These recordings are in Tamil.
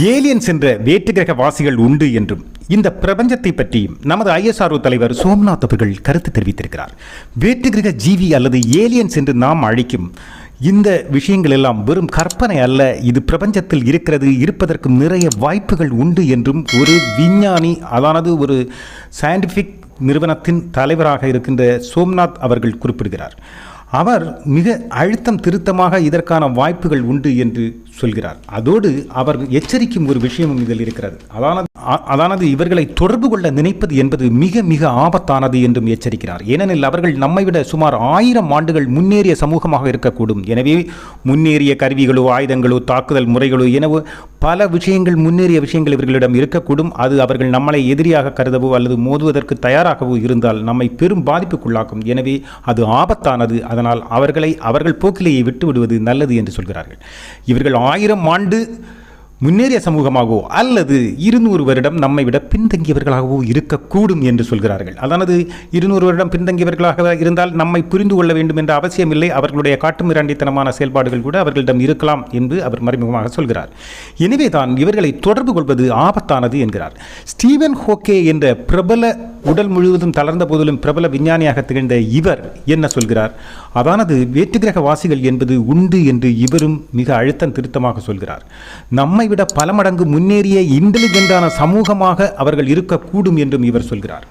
ஏலியன்ஸ் என்ற வேற்றுகிரக வாசிகள் உண்டு என்றும் இந்த பிரபஞ்சத்தை பற்றி நமது ஐஎஸ்ஆர்ஓ தலைவர் சோம்நாத் அவர்கள் கருத்து தெரிவித்திருக்கிறார். வேற்றுகிரக ஜீவி அல்லது ஏலியன்ஸ் என்று நாம் அழைக்கும் இந்த விஷயங்கள் எல்லாம் வெறும் கற்பனை அல்ல. இது பிரபஞ்சத்தில் இருக்கிறது இருப்பதற்கு நிறைய வாய்ப்புகள் உண்டு என்றும் ஒரு விஞ்ஞானி அதானது ஒரு சயின்டிஃபிக் நிறுவனத்தின் தலைவராக இருக்கின்ற சோம்நாத் அவர்கள் குறிப்பிடுகிறார். அவர் மிக அழுத்தம் திருத்தமாக இதற்கான வாய்ப்புகள் உண்டு என்று சொல்கிறார். அதோடு அவர் எச்சரிக்கும் ஒரு விஷயமும் இதில் இருக்கிறது. அதான அதானது இவர்களை தொடர்பு கொள்ள நினைப்பது என்பது மிக மிக ஆபத்தானது என்றும் எச்சரிக்கிறார். ஏனெனில் அவர்கள் நம்மை விட சுமார் ஆயிரம் ஆண்டுகள் முன்னேறிய சமூகமாக இருக்கக்கூடும். எனவே முன்னேறிய கருவிகளோ ஆயுதங்களோ தாக்குதல் முறைகளோ எனவே பல விஷயங்கள் முன்னேறிய விஷயங்கள் இவர்களிடம் இருக்கக்கூடும். அது அவர்கள் நம்மளை எதிரியாக கருதவோ அல்லது மோதுவதற்கு தயாராகவோ இருந்தால் நம்மை பெரும் பாதிப்புக்குள்ளாக்கும். எனவே அது ஆபத்தானது. அதனால் அவர்களை அவர்கள் போக்கிலேயே விட்டுவிடுவது நல்லது என்று சொல்கிறார்கள். இவர்கள் ஆயிரம் ஆண்டு முன்னேறிய சமூகமாகவோ அல்லது இருநூறு வருடம் நம்மை விட பின்தங்கியவர்களாகவோ இருக்கக்கூடும் என்று சொல்கிறார்கள். அதானது இருநூறு வருடம் பின்தங்கியவர்களாக இருந்தால் நம்மை புரிந்து கொள்ள வேண்டும் என்ற அவசியமில்லை. அவர்களுடைய காட்டுமிராண்டித்தனமான செயல்பாடுகள் கூட அவர்களிடம் இருக்கலாம் என்று அவர் மறைமுகமாக சொல்கிறார். எனவே தான் இவர்களை தொடர்பு கொள்வது ஆபத்தானது என்கிறார். ஸ்டீவன் ஹோக்கே என்ற பிரபல உடல் முழுவதும் தளர்ந்த போதிலும் பிரபல விஞ்ஞானியாக திகழ்ந்த இவர் என்ன சொல்கிறார்? அதானது வேற்றுகிரக வாசிகள் என்பது உண்டு என்று இவரும் மிக அழுத்தம் திருத்தமாக சொல்கிறார். நம்மை விட பல மடங்கு முன்னேறிய இன்டெலிஜென்டான சமூகமாக அவர்கள் இருக்கக்கூடும் என்றும் இவர் சொல்கிறார்.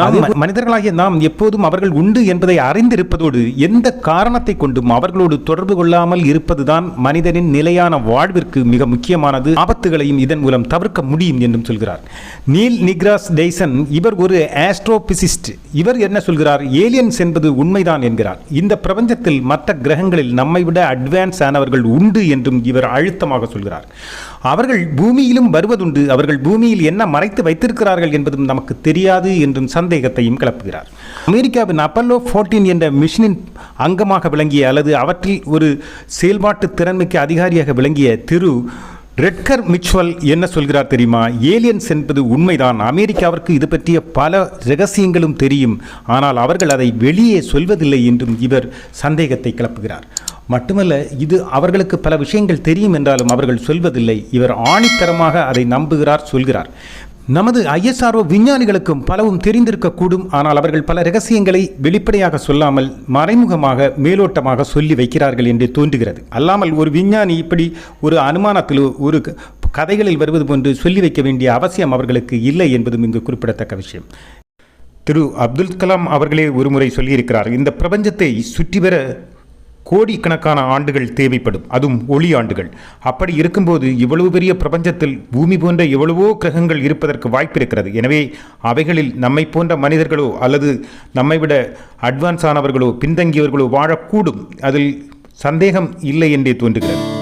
மனிதர்களாகிய நாம் எப்போதும் அவர்கள் உண்டு என்பதை அறிந்திருப்பதோடு எந்த காரணத்தை கொண்டும் அவர்களோடு தொடர்பு கொள்ளாமல் இருப்பதுதான் மனிதனின் நிலையான வாழ்விற்கு மிக முக்கியமானது. ஆபத்துகளையும் இதன் மூலம் தவிர்க்க முடியும் என்றும் சொல்கிறார். நீல் நிக்ராஸ் டெய்சன் இவர் ஒரு ஆஸ்ட்ரோபிசிஸ்ட். இவர் என்ன சொல்கிறார்? ஏலியன்ஸ் என்பது உண்மைதான் என்கிறார். இந்த பிரபஞ்சத்தில் மற்ற கிரகங்களில் நம்மை விட அட்வான்ஸ் ஆனவர்கள் உண்டு என்றும் இவர் அழுத்தமாக சொல்கிறார். அவர்கள் பூமியிலும் வருவதுண்டு. அவர்கள் பூமியில் என்ன மறைத்து வைத்திருக்கிறார்கள் என்பதும் நமக்கு தெரியாது என்றும் சந்தேகத்தையும் கிளப்புகிறார். அமெரிக்காவின் அப்பல்லோ 14 என்ற மிஷனின் அங்கமாக விளங்கிய அல்லது அவற்றில் ஒரு செயல்பாட்டு திறன்மிக்க அதிகாரியாக விளங்கிய திரு ரெட்கர் மிச்சுவல் என்ன சொல்கிறார் தெரியுமா? ஏலியன்ஸ் என்பது உண்மைதான். அமெரிக்காவிற்கு இது பற்றிய பல ரகசியங்களும் தெரியும். ஆனால் அவர்கள் அதை வெளியே சொல்வதில்லை என்றும் இவர் சந்தேகத்தை கிளப்புகிறார். மட்டுமல்ல இது அவர்களுக்கு பல விஷயங்கள் தெரியும் என்றாலும் அவர்கள் சொல்வதில்லை. இவர் ஆணித்தரமாக அதை நம்புகிறார் சொல்கிறார். நமது ஐஎஸ்ஆர்ஓ விஞ்ஞானிகளுக்கும் பலவும் தெரிந்திருக்கக்கூடும். ஆனால் அவர்கள் பல ரகசியங்களை வெளிப்படையாக சொல்லாமல் மறைமுகமாக மேலோட்டமாக சொல்லி வைக்கிறார்கள் என்று தோன்றுகிறது. அல்லாமல் ஒரு விஞ்ஞானி இப்படி ஒரு அனுமானத்தில் ஒரு க- கதைகளில் வருவது போன்று சொல்லி வைக்க வேண்டிய அவசியம் அவர்களுக்கு இல்லை என்பதும் இங்கு குறிப்பிடத்தக்க விஷயம். திரு. அப்துல் கலாம் அவர்களே ஒருமுறை சொல்லியிருக்கிறார் இந்த பிரபஞ்சத்தை சுற்றி வர கோடிக்கணக்கான ஆண்டுகள் தேவைப்படும். அதுவும் ஒளி ஆண்டுகள். அப்படி இருக்கும்போது இவ்வளவு பெரிய பிரபஞ்சத்தில் பூமி போன்ற எவ்வளவோ கிரகங்கள் இருப்பதற்கு வாய்ப்பு இருக்கிறது. எனவே அவைகளில் நம்மை போன்ற மனிதர்களோ அல்லது நம்மை விட அட்வான்ஸ் ஆனவர்களோ பின்தங்கியவர்களோ வாழக்கூடும். அதில் சந்தேகம் இல்லை என்றே தோன்றுகிறது.